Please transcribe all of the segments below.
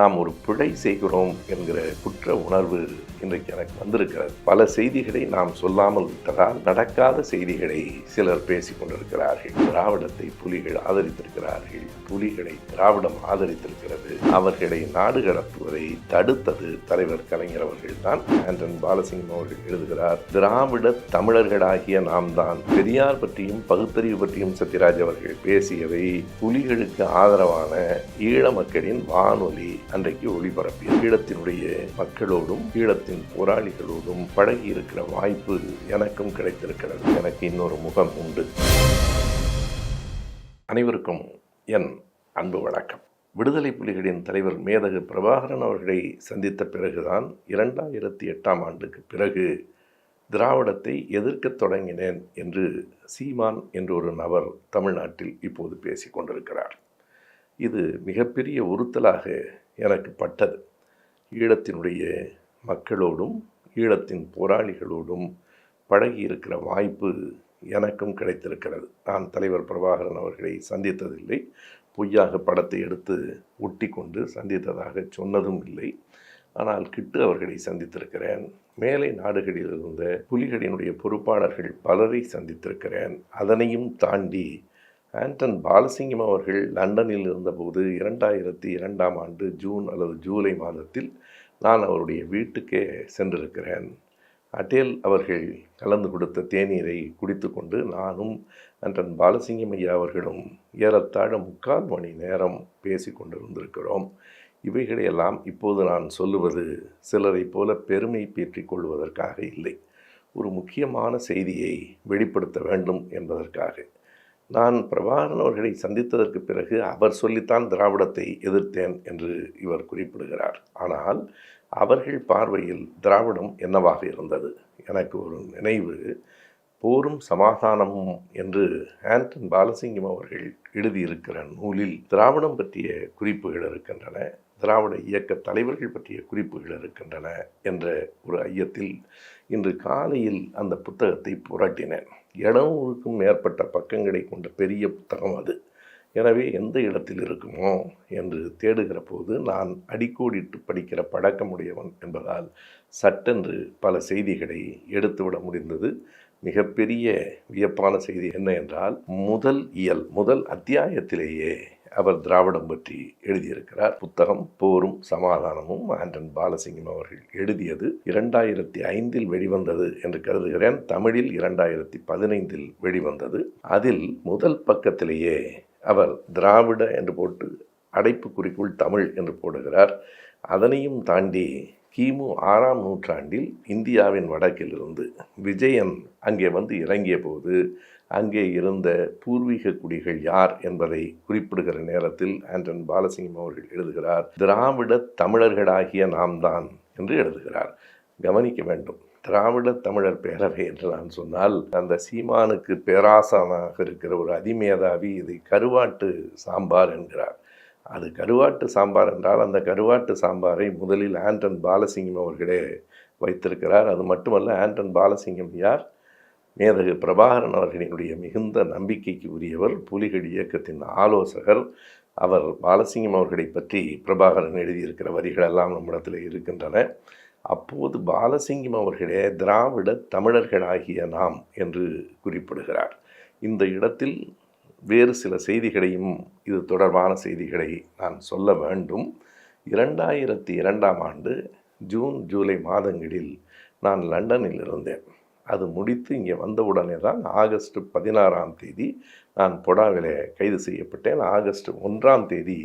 நாம் ஒரு பிழை செய்கிறோம் என்கிற குற்ற உணர்வு இன்றைக்கு எனக்கு வந்திருக்கிறது. பல செய்திகளை நாம் சொல்லாமல் விட்டதால் நடக்காத செய்திகளை சிலர் பேசிக் கொண்டிருக்கிறார்கள். திராவிடத்தை புலிகள் ஆதரித்திருக்கிறார்கள். புலிகளை திராவிடம் ஆதரித்திருக்கிறது. அவர்களை நாடு கடத்துவதை தடுத்தது தலைவர் கலைஞர் அவர்கள் தான் ஆண்டன் பாலசிங்கம் அவர்கள் எழுதுகிறார் திராவிட தமிழர்களாகிய நாம் தான் பெரியார் பற்றியும் பகுத்தறிவு பற்றியும் சத்யராஜ் அவர்கள் பேசியவை புலிகளுக்கு ஆதரவான ஈழ மக்களின் வானொலி அன்றைக்கு ஒளிபரப்பி ஈழத்தினுடைய மக்களோடும் ஈழத்தின் போராளிகளோடும் பழகி இருக்கிற வாய்ப்பு எனக்கும் கிடைத்திருக்கிறது. எனக்கு இன்னொரு முகம் உண்டு. அனைவருக்கும் என் அன்பு வணக்கம். விடுதலை புலிகளின் தலைவர் மேதகு பிரபாகரன் அவர்களை சந்தித்த பிறகுதான் இரண்டாயிரத்தி எட்டாம் ஆண்டுக்கு பிறகு திராவிடத்தை எதிர்க்கத் தொடங்கினேன் என்று சீமான் என்ற ஒரு நபர் தமிழ்நாட்டில் இப்போது பேசிக் கொண்டிருக்கிறார். இது மிகப்பெரிய உறுத்தலாக எனக்கு பட்டது. ஈழத்தினுடைய மக்களோடும் ஈழத்தின் போராளிகளோடும் பழகி இருக்கிற வாய்ப்பு எனக்கும் கிடைத்திருக்கிறது. நான் தலைவர் பிரபாகரன் அவர்களை சந்தித்ததில்லை. பொய்யாக படத்தை எடுத்து ஒட்டி கொண்டு சந்தித்ததாக சொன்னதும் இல்லை. ஆனால் கிட்டு அவர்களை சந்தித்திருக்கிறேன். மேலை நாடுகளில் இருந்த புலிகளினுடைய பொறுப்பாளர்கள் பலரை சந்தித்திருக்கிறேன். அதனையும் தாண்டி ஆண்டன் பாலசிங்கம் அவர்கள் லண்டனில் இருந்தபோது இரண்டாயிரத்தி இரண்டாம் ஆண்டு ஜூன் அல்லது ஜூலை மாதத்தில் நான் அவருடைய வீட்டுக்கே சென்றிருக்கிறேன். அட்டேல் அவர்கள் கலந்து கொடுத்த தேநீரை குடித்துக்கொண்டு நானும் ஆண்டன் பாலசிங்கம் ஐயா அவர்களும் ஏறத்தாழ முக்கால் மணி நேரம் பேசி கொண்டிருந்திருக்கிறோம். இவைகளையெல்லாம் இப்போது நான் சொல்லுவது சிலரைப் போல பெருமை பீற்றிக் கொள்வதற்காக இல்லை. ஒரு முக்கியமான செய்தியை வெளிப்படுத்த வேண்டும் என்பதற்காக. நான் பிரபாகரன் அவர்களை சந்தித்ததற்கு பிறகு அவர் சொல்லித்தான் திராவிடத்தை எதிர்த்தேன் என்று இவர் குறிப்பிடுகிறார். ஆனால் அவர்கள் பார்வையில் திராவிடம் என்னவாக இருந்தது? எனக்கு ஒரு நினைவு. போரும் சமாதானமும் என்று ஆண்டன் பாலசிங்கம் அவர்கள் எழுதியிருக்கிற நூலில் திராவிடம் பற்றிய குறிப்புகள் இருக்கின்றன திராவிட இயக்க தலைவர்கள் பற்றிய குறிப்புகள் இருக்கின்றன என்ற ஒரு ஐயத்தில் இன்று காலையில் அந்த புத்தகத்தை புரட்டினேன். எழுநூறுக்கும் மேற்பட்ட பக்கங்களை கொண்ட பெரிய புத்தகம் அது. எனவே எந்த இடத்தில் இருக்குமோ என்று தேடுகிற போது நான் அடிக்கோடிட்டு படிக்கிற பழக்கமுடையவன் என்பதால் சட்டென்று பல செய்திகளை எடுத்துவிட முடிந்தது. மிகப்பெரிய வியப்பான செய்தி என்ன என்றால் முதல் இயல் முதல் அத்தியாயத்திலேயே அவர் திராவிடம் பற்றி எழுதியிருக்கிறார். புத்தகம் போரும் சமாதானமும் ஆண்டன் பாலசிங்கம் அவர்கள் எழுதியது இரண்டாயிரத்தி ஐந்தில் வெளிவந்தது என்று கருதுகிறேன். தமிழில் இரண்டாயிரத்தி பதினைந்தில் வெளிவந்தது. அதில் முதல் பக்கத்திலேயே அவர் திராவிட என்று போட்டு அடைப்பு குறிக்குள் தமிழ் என்று போடுகிறார். அதனையும் தாண்டி கிமு ஆறாம் நூற்றாண்டில் இந்தியாவின் வடக்கிலிருந்து விஜயன் அங்கே வந்து இறங்கிய போது அங்கே இருந்த பூர்வீக குடிகள் யார் என்பதை குறிப்பிடுகிற நேரத்தில் ஆண்டன் பாலசிங்கம் அவர்கள் எழுதுகிறார் திராவிட தமிழர்களாகிய நாம் தான் என்று எழுதுகிறார். கவனிக்க வேண்டும். திராவிட தமிழர் பேரவை என்று நான் சொன்னால் அந்த சீமானுக்கு பேராசனாக இருக்கிற ஒரு அதிமேதாவி இதை கருவாட்டு சாம்பார் என்கிறார். அது கருவாட்டு சாம்பார் என்றால் அந்த கருவாட்டு சாம்பாரை முதலில் ஆண்டன் பாலசிங்கம் அவர்களே வைத்திருக்கிறார். அது மட்டுமல்ல ஆண்டன் பாலசிங்கம் யார்? மேதகு பிரபாகரன் அவர்களினுடைய மிகுந்த நம்பிக்கைக்கு உரியவர் புலிகள் இயக்கத்தின் ஆலோசகர். அவர் பாலசிங்கம் அவர்களை பற்றி பிரபாகரன் எழுதியிருக்கிற வரிகள் எல்லாம் நம்மிடத்தில் இருக்கின்றன. அப்போது பாலசிங்கம் அவர்களே திராவிட தமிழர்களாகிய நாம் என்று குறிப்பிடுகிறார். இந்த இடத்தில் வேறு சில செய்திகளையும் இது தொடர்பான செய்திகளை நான் சொல்ல வேண்டும். இரண்டாயிரத்தி இரண்டாம் ஆண்டு ஜூன் ஜூலை மாதங்களில் நான் லண்டனில் இருந்தேன். அது முடித்து இங்கே வந்தவுடனே தான் ஆகஸ்ட் பதினாறாம் தேதி நான் பொடாவிலே கைது செய்யப்பட்டேன். ஆகஸ்ட் ஒன்றாம் தேதி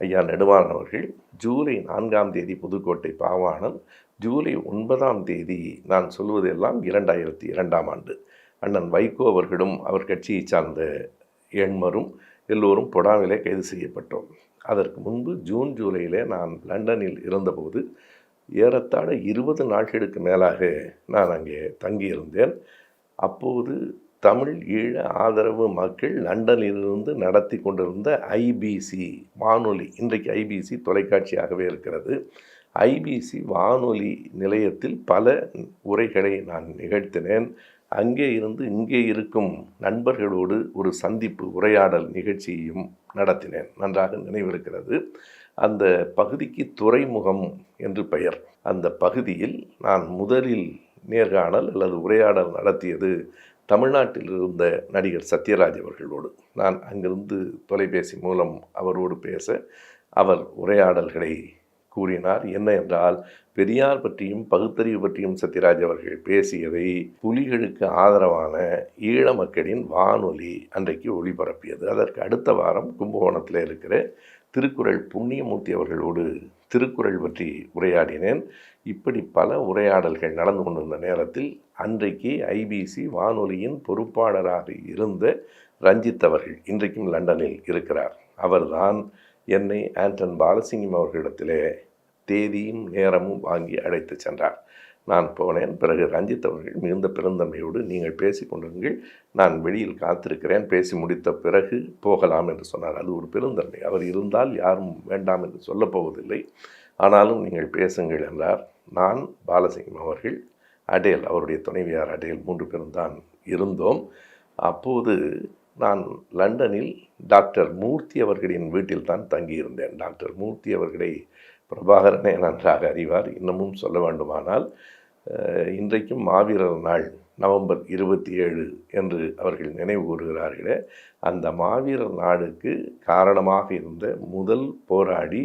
ஐயா நெடுவான் அவர்கள் ஜூலை நான்காம் தேதி புதுக்கோட்டை பாவாணன் ஜூலை ஒன்பதாம் தேதி நான் சொல்வதெல்லாம் இரண்டாயிரத்தி இரண்டாம் ஆண்டு. அண்ணன் வைகோ அவர்களும் அவர் கட்சியை சார்ந்த எண்மரும் எல்லோரும் பொடாவிலே கைது செய்யப்பட்டோம். அதற்கு முன்பு ஜூன் ஜூலையிலே நான் லண்டனில் இருந்தபோது ஏறத்தாழ இருபது நாட்களுக்கு மேலாக நான் அங்கே தங்கியிருந்தேன். அப்போது தமிழ் ஈழ ஆதரவு மக்கள் லண்டனிலிருந்து நடத்தி கொண்டிருந்த ஐபிசி வானொலி இன்றைக்கு ஐபிசி தொலைக்காட்சியாகவே இருக்கிறது. ஐபிசி வானொலி நிலையத்தில் பல உரைகளை நான் நிகழ்த்தினேன். அங்கே இருந்து இங்கே இருக்கும் நண்பர்களோடு ஒரு சந்திப்பு உரையாடல் நிகழ்ச்சியையும் நடத்தினேன். நன்றாக நினைவிருக்கிறது. அந்த பகுதிக்கு துறைமுகம் என்று பெயர். அந்த பகுதியில் நான் முதலில் நேர்காணல் அல்லது உரையாடல் நடத்தியது தமிழ்நாட்டில் இருந்த நடிகர் சத்யராஜ் அவர்களோடு. நான் அங்கிருந்து தொலைபேசி மூலம் அவரோடு பேச அவர் உரையாடல்களை கூறினார். என்ன என்றால் பெரியார் பற்றியும் பகுத்தறிவு பற்றியும் சத்யராஜ் அவர்கள் பேசியதை புலிகளுக்கு ஆதரவான ஈழ மக்களின் வானொலி அன்றைக்கு ஒளிபரப்பியது. அதற்கு அடுத்த வாரம் கும்பகோணத்தில் இருக்கிற திருக்குறள் புண்ணியமூர்த்தி அவர்களோடு திருக்குறள் பற்றி உரையாடினேன். இப்படி பல உரையாடல்கள் நடந்து கொண்டிருந்த நேரத்தில் அன்றைக்கு ஐபிசி வானொலியின் பொறுப்பாளராக இருந்த ரஞ்சித் அவர்கள் இன்றைக்கும் லண்டனில் இருக்கிறார். அவர்தான் என்னை ஆண்டன் பாலசிங்கம் அவர்களிடத்திலே தேதியும் நேரமும் வாங்கி அழைத்து சென்றார். நான் போனேன். பிறகு ரஞ்சித் அவர்கள் மிகுந்த பெருந்தன்மையோடு நீங்கள் பேசி கொண்டிருங்கள். நான் வெளியில் காத்திருக்கிறேன். பேசி முடித்த பிறகு போகலாம் என்று சொன்னார். அது ஒரு பெருந்தன்மை. அவர் இருந்தால் யாரும் வேண்டாம் என்று சொல்லப் போவதில்லை. ஆனாலும் நீங்கள் பேசுங்கள் என்றார். நான் பாலசிங்கம் அவர்கள் அடேல் அவருடைய துணைவியார் அடேல் மூன்று பேரும் தான் இருந்தோம். அப்போது நான் லண்டனில் டாக்டர் மூர்த்தி அவர்களின் வீட்டில் தான் தங்கியிருந்தேன். டாக்டர் மூர்த்தி அவர்களை பிரபாகரனை நன்றாக அறிவார். இன்னமும் சொல்ல வேண்டுமானால் இன்றைக்கும் மாவீரர் நாள் நவம்பர் இருபத்தி ஏழு என்று அவர்கள் நினைவு கூறுகிறார்களே. அந்த மாவீரர் நாளுக்கு காரணமாக இருந்த முதல் போராடி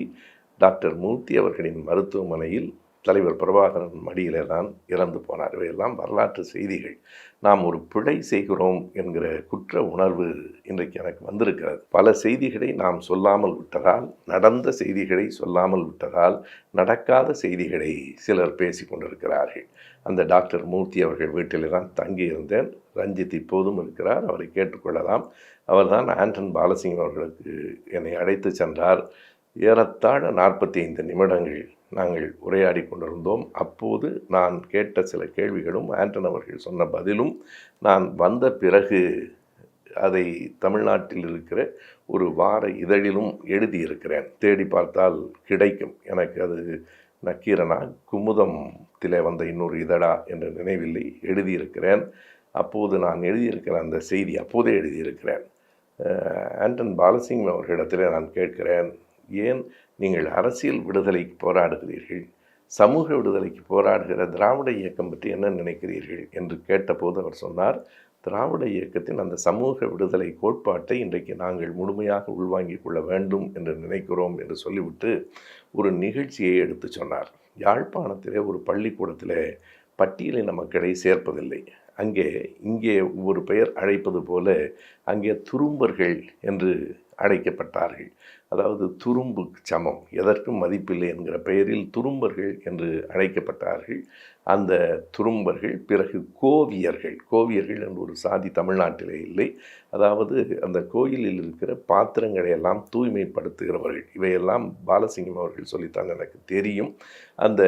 டாக்டர் மூர்த்தி அவர்களின் மருத்துவமனையில் தலைவர் பிரபாகரன் மடியிலே தான் இறந்து போனார். இவையெல்லாம் வரலாற்று செய்திகள். நாம் ஒரு பிழை செய்கிறோம் என்கிற குற்ற உணர்வு இன்றைக்கு எனக்கு வந்திருக்கிறது. பல செய்திகளை நாம் சொல்லாமல் விட்டதால் நடந்த செய்திகளை சொல்லாமல் விட்டதால் நடக்காத செய்திகளை சிலர் பேசி கொண்டிருக்கிறார்கள். அந்த டாக்டர் மூர்த்தி அவர்கள் வீட்டிலே தான் தங்கியிருந்தேன். ரஞ்சித் இப்போதும் இருக்கிறார். அவரை கேட்டுக்கொள்ளலாம் அவர்தான் ஆண்டன் பாலசிங்கம் அவர்களுக்கு என்னை அழைத்து சென்றார். ஏறத்தாழ நாற்பத்தி ஐந்து நிமிடங்கள் நாங்கள் உரையாடி கொண்டிருந்தோம். அப்போது நான் கேட்ட சில கேள்விகளும் ஆண்டன் அவர்கள் சொன்ன பதிலும் நான் வந்த பிறகு அதை தமிழ்நாட்டில் இருக்கிற ஒரு வார இதழிலும் எழுதியிருக்கிறேன். தேடி பார்த்தால் கிடைக்கும். எனக்கு அது நக்கீரனா குமுதத்திலே வந்த இன்னொரு இதழா என்ற நினைவில்லை எழுதியிருக்கிறேன். அப்போது நான் எழுதியிருக்கிற அந்த செய்தி அப்போதே எழுதியிருக்கிறேன். ஆண்டன் பாலசிங்கம் அவர்களிடத்திலே நான் கேட்கிறேன் ஏன் நீங்கள் அரசியல் விடுதலைக்கு போராடுகிறீர்கள் சமூக விடுதலைக்கு போராடுகிற திராவிட இயக்கம் பற்றி என்ன நினைக்கிறீர்கள் என்று கேட்டபோது அவர் சொன்னார் திராவிட இயக்கத்தின் அந்த சமூக விடுதலை கோட்பாட்டை இன்றைக்கு நாங்கள் முழுமையாக உள்வாங்கிக் கொள்ள வேண்டும் என்று நினைக்கிறோம் என்று சொல்லிவிட்டு ஒரு நிகழ்ச்சியை எடுத்து சொன்னார். யாழ்ப்பாணத்திலே ஒரு பள்ளிக்கூடத்தில் பட்டியலின மக்களை சேர்ப்பதில்லை. அங்கே இங்கே ஒரு பெயர் அழைப்பது போல அங்கே துரும்பர்கள் என்று அழைக்கப்பட்டார்கள் அதாவது துரும்பு சமம் எதற்கும் மதிப்பில்லை என்கிற பெயரில் துரும்பர்கள் என்று அழைக்கப்பட்டார்கள். அந்த துரும்பர்கள் பிறகு கோவியர்கள் கோவியர்கள் என்று ஒரு சாதி தமிழ்நாட்டிலே இல்லை. அதாவது அந்த கோயிலில் இருக்கிற பாத்திரங்களை எல்லாம் தூய்மைப்படுத்துகிறவர்கள் இவையெல்லாம் பாலசிங்கம் அவர்கள் சொல்லித்தான் எனக்கு தெரியும். அந்த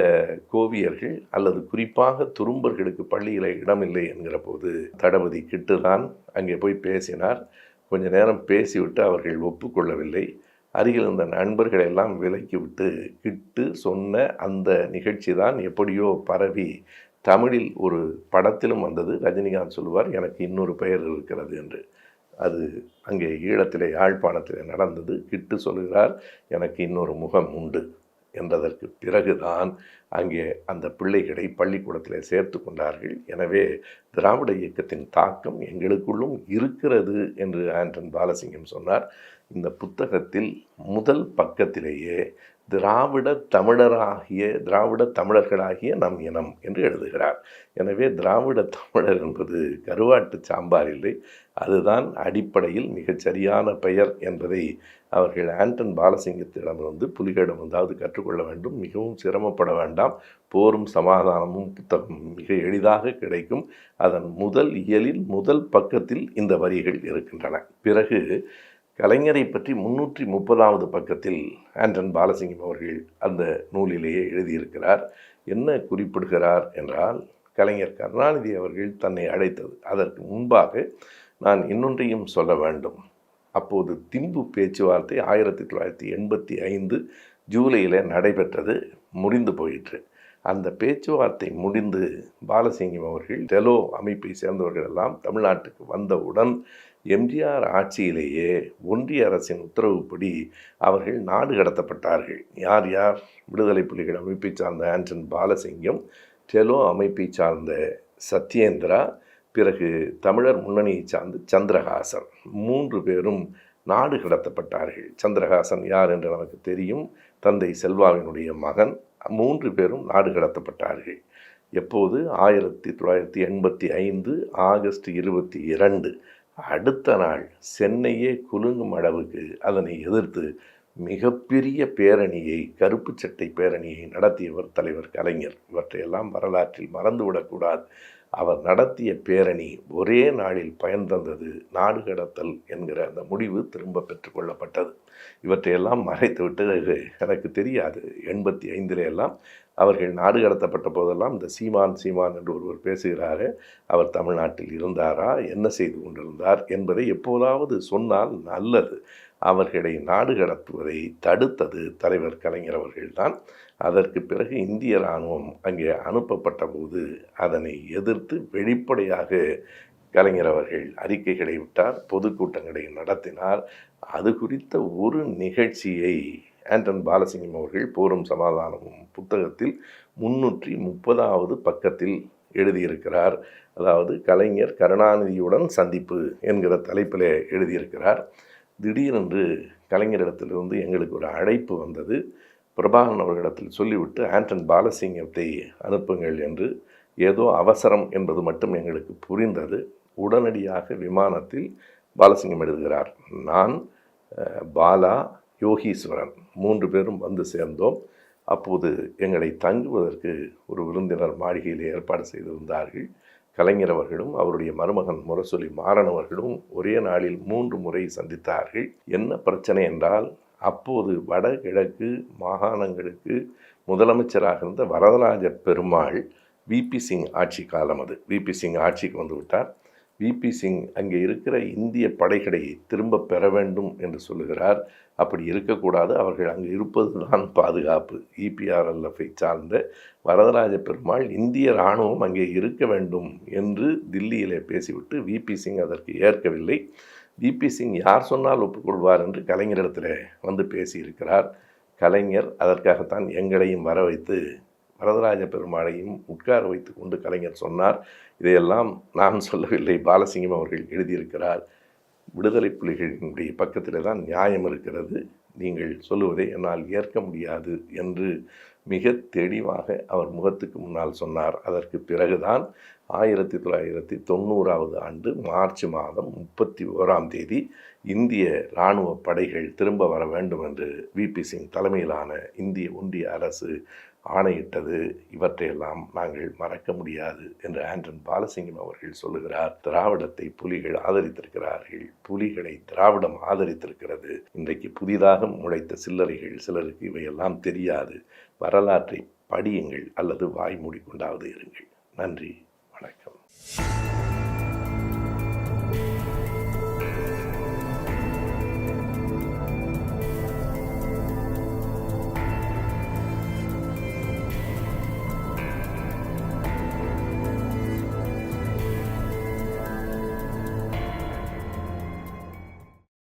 கோவியர்கள் அல்லது குறிப்பாக துரும்பர்களுக்கு பள்ளியில் இடமில்லை என்கிற போது தளபதி கிட்டுதான் அங்கே போய் பேசினார். கொஞ்ச நேரம் பேசிவிட்டு அவர்கள் ஒப்புக்கொள்ளவில்லை. அருகில் இருந்த நண்பர்களெல்லாம் எல்லாம் விலக்கி விட்டு கிட்டு சொன்ன அந்த நிகழ்ச்சி தான் எப்படியோ பரவி தமிழில் ஒரு படத்திலும் வந்தது. ரஜினிகாந்த் சொல்லுவார் எனக்கு இன்னொரு பெயர் இருக்கிறது என்று. அது அங்கே ஈழத்திலே யாழ்ப்பாணத்திலே நடந்தது. கிட்டு சொல்கிறார் எனக்கு இன்னொரு முகம் உண்டு. என்றதற்கு பிறகுதான் அங்கே அந்த பிள்ளைகளை பள்ளிக்கூடத்தில் சேர்த்து கொண்டார்கள். எனவே திராவிட இயக்கத்தின் தாக்கம் எங்களுக்குள்ளும் இருக்கிறது என்று ஆண்டன் பாலசிங்கம் சொன்னார். இந்த புத்தகத்தில் முதல் பக்கத்திலேயே திராவிட தமிழராகிய திராவிட தமிழர்களாகிய நம் இனம் என்று எழுதுகிறார். எனவே திராவிட தமிழர் என்பது கருவாட்டு சாம்பார் இல்லை. அதுதான் அடிப்படையில் மிகச்சரியான பெயர் என்பதை அவர்கள் ஆண்டன் பாலசிங்கத்திடம் வந்து புலிகளிடம் வந்தாவது கற்றுக்கொள்ள வேண்டும். மிகவும் சிரமப்பட வேண்டாம். போரும் சமாதானமும் புத்தகம் மிக எளிதாக கிடைக்கும். அதன் முதல் இயலில் முதல் பக்கத்தில் இந்த வரிகள் இருக்கின்றன. பிறகு கலைஞரை பற்றி முன்னூற்றி முப்பதாவது பக்கத்தில் ஆண்டன் பாலசிங்கம் அவர்கள் அந்த நூலிலேயே எழுதியிருக்கிறார். என்ன குறிப்பிடுகிறார் என்றால் கலைஞர் கருணாநிதி அவர்கள் தன்னை அழைத்தது. அதற்கு முன்பாக நான் இன்னொன்றையும் சொல்ல வேண்டும். அப்போது திம்பு பேச்சுவார்த்தை ஆயிரத்தி தொள்ளாயிரத்தி எண்பத்தி ஐந்து ஜூலையில் நடைபெற்றது முடிந்து போயிற்று. அந்த பேச்சுவார்த்தை முடிந்து பாலசிங்கம் அவர்கள் டெலோ அமைப்பை சேர்ந்தவர்கள் எல்லாம் தமிழ்நாட்டுக்கு வந்தவுடன் எம்ஜிஆர் ஆட்சியிலேயே ஒன்றிய அரசின் உத்தரவுப்படி அவர்கள் நாடு கடத்தப்பட்டார்கள். யார் யார்? விடுதலை புலிகள் அமைப்பை சார்ந்த ஆண்டன் பாலசிங்கம் டெலோ அமைப்பை சார்ந்த சத்யேந்திரா பிறகு தமிழர் முன்னணியை சார்ந்து சந்திரஹாசன். மூன்று பேரும் நாடு கடத்தப்பட்டார்கள். சந்திரஹாசன் யார் என்று நமக்கு தெரியும். தந்தை செல்வாவினுடைய மகன். மூன்று பேரும் நாடு கடத்தப்பட்டார்கள். எப்போது? ஆயிரத்தி தொள்ளாயிரத்தி எண்பத்தி ஐந்து ஆகஸ்ட் இருபத்தி இரண்டு. அடுத்த நாள் சென்னையே குலுங்கும் அளவுக்கு அதனை எதிர்த்து மிகப்பெரிய பேரணியை கருப்பு சட்டை பேரணியை நடத்தியவர் தலைவர் கலைஞர். இவற்றையெல்லாம் வரலாற்றில் மறந்துவிடக்கூடாது. அவர் நடத்திய பேரணி ஒரே நாளில் பயன் தந்தது நாடு கடத்தல் என்கிற அந்த முடிவு திரும்ப பெற்றுக்கொள்ளப்பட்டது இவற்றையெல்லாம் மறைத்துவிட்டு எனக்கு தெரியாது. எண்பத்தி ஐந்திலே எல்லாம் அவர்கள் நாடு கடத்தப்பட்ட போதெல்லாம் இந்த சீமான் சீமான் என்று ஒருவர் பேசுகிறார். அவர் தமிழ்நாட்டில் இருந்தாரா? என்ன செய்து கொண்டிருந்தார்? என்பதை எப்போதாவது சொன்னால் நல்லது. அவர்களை நாடு கடத்துவதை தடுத்தது தலைவர் கலைஞர் அவர்கள்தான். அதற்கு பிறகு இந்திய இராணுவம் அங்கே அனுப்பப்பட்ட போது அதனை எதிர்த்து வெளிப்படையாக கலைஞர் அவர்கள் அறிக்கைகளை விட்டார் பொதுக்கூட்டங்களை நடத்தினார். அது குறித்த ஒரு நிகழ்ச்சியை ஆண்டன் பாலசிங்கம் அவர்கள் போரும் சமாதானமும் புத்தகத்தில் முன்னூற்றி முப்பதாவது பக்கத்தில் எழுதியிருக்கிறார். அதாவது கலைஞர் கருணாநிதியுடன் சந்திப்பு என்கிற தலைப்பில் எழுதியிருக்கிறார். திடீரென்று கலைஞரிடத்திலிருந்து எங்களுக்கு ஒரு அழைப்பு வந்தது. பிரபாகரன் அவர்களிடத்தில் சொல்லிவிட்டு ஆண்டன் பாலசிங்கத்தை அனுப்புங்கள்? என்று ஏதோ அவசரம் என்பது மட்டும் எங்களுக்கு புரிந்தது. உடனடியாக விமானத்தில் பாலசிங்கம் எழுதுகிறார் நான் பாலா யோகீஸ்வரன் மூன்று பேரும் வந்து சேர்ந்தோம். அப்போது எங்களை தங்குவதற்கு ஒரு விருந்தினர் மாளிகையில் ஏற்பாடு செய்திருந்தார்கள். கலைஞர் அவர்களும் அவருடைய மருமகன் முரசொலி மாறன் அவர்களும் ஒரே நாளில் மூன்று முறை சந்தித்தார்கள். என்ன பிரச்சனை என்றால் அப்போது வடகிழக்கு மாகாணங்களுக்கு முதலமைச்சராக இருந்த வரதராஜ பெருமாள் விபி சிங் ஆட்சி காலம் அது. விபி சிங் ஆட்சிக்கு வந்து விட்டார். விபி சிங் அங்கே இருக்கிற இந்திய படைகளை திரும்ப பெற வேண்டும் என்று சொல்லுகிறார். அப்படி இருக்கக்கூடாது. அவர்கள் அங்கு இருப்பதுதான் பாதுகாப்பு. இபிஆர்எல்எஃப்ஐ சார்ந்த வரதராஜ பெருமாள் இந்திய இராணுவம் அங்கே இருக்க வேண்டும் என்று தில்லியிலே பேசிவிட்டு விபி சிங் அதற்கு ஏற்கவில்லை. விபி சிங் யார் சொன்னால் ஒப்புக்கொள்வார் என்று கலைஞரிடத்தில் வந்து பேசியிருக்கிறார். கலைஞர் அதற்காகத்தான் எங்களையும் வர வைத்து வரதராஜ பெருமாளையும் உட்கார வைத்து கொண்டு கலைஞர் சொன்னார். இதையெல்லாம் நான் சொல்லவில்லை. பாலசிங்கம் அவர்கள் எழுதியிருக்கிறார். விடுதலை புலிகளினுடைய பக்கத்தில் தான் நியாயம் இருக்கிறது. நீங்கள் சொல்லுவதை என்னால் ஏற்க முடியாது என்று மிக தெளிவாக அவர் முகத்துக்கு முன்னால் சொன்னார். அதற்கு பிறகுதான் ஆயிரத்தி தொள்ளாயிரத்தி தொண்ணூறாவது ஆண்டு மார்ச் மாதம் முப்பத்தி ஓராம் தேதி இந்திய இராணுவ படைகள் திரும்ப வர வேண்டும் என்று விபி சிங் தலைமையிலான இந்திய ஒன்றிய அரசு ஆணையிட்டது. இவற்றையெல்லாம் நாங்கள் மறக்க முடியாது என்று ஆண்டன் பாலசிங்கம் அவர்கள் சொல்லுகிறார். திராவிடத்தை புலிகள் ஆதரித்திருக்கிறார்கள். புலிகளை திராவிடம் ஆதரித்திருக்கிறது. இன்றைக்கு புதிதாக முளைத்த சில்லறைகள் சிலருக்கு இவையெல்லாம் தெரியாது. வரலாற்றை படியுங்கள் அல்லது வாய்மூடி கொண்டாவது இருங்கள். நன்றி. வணக்கம்.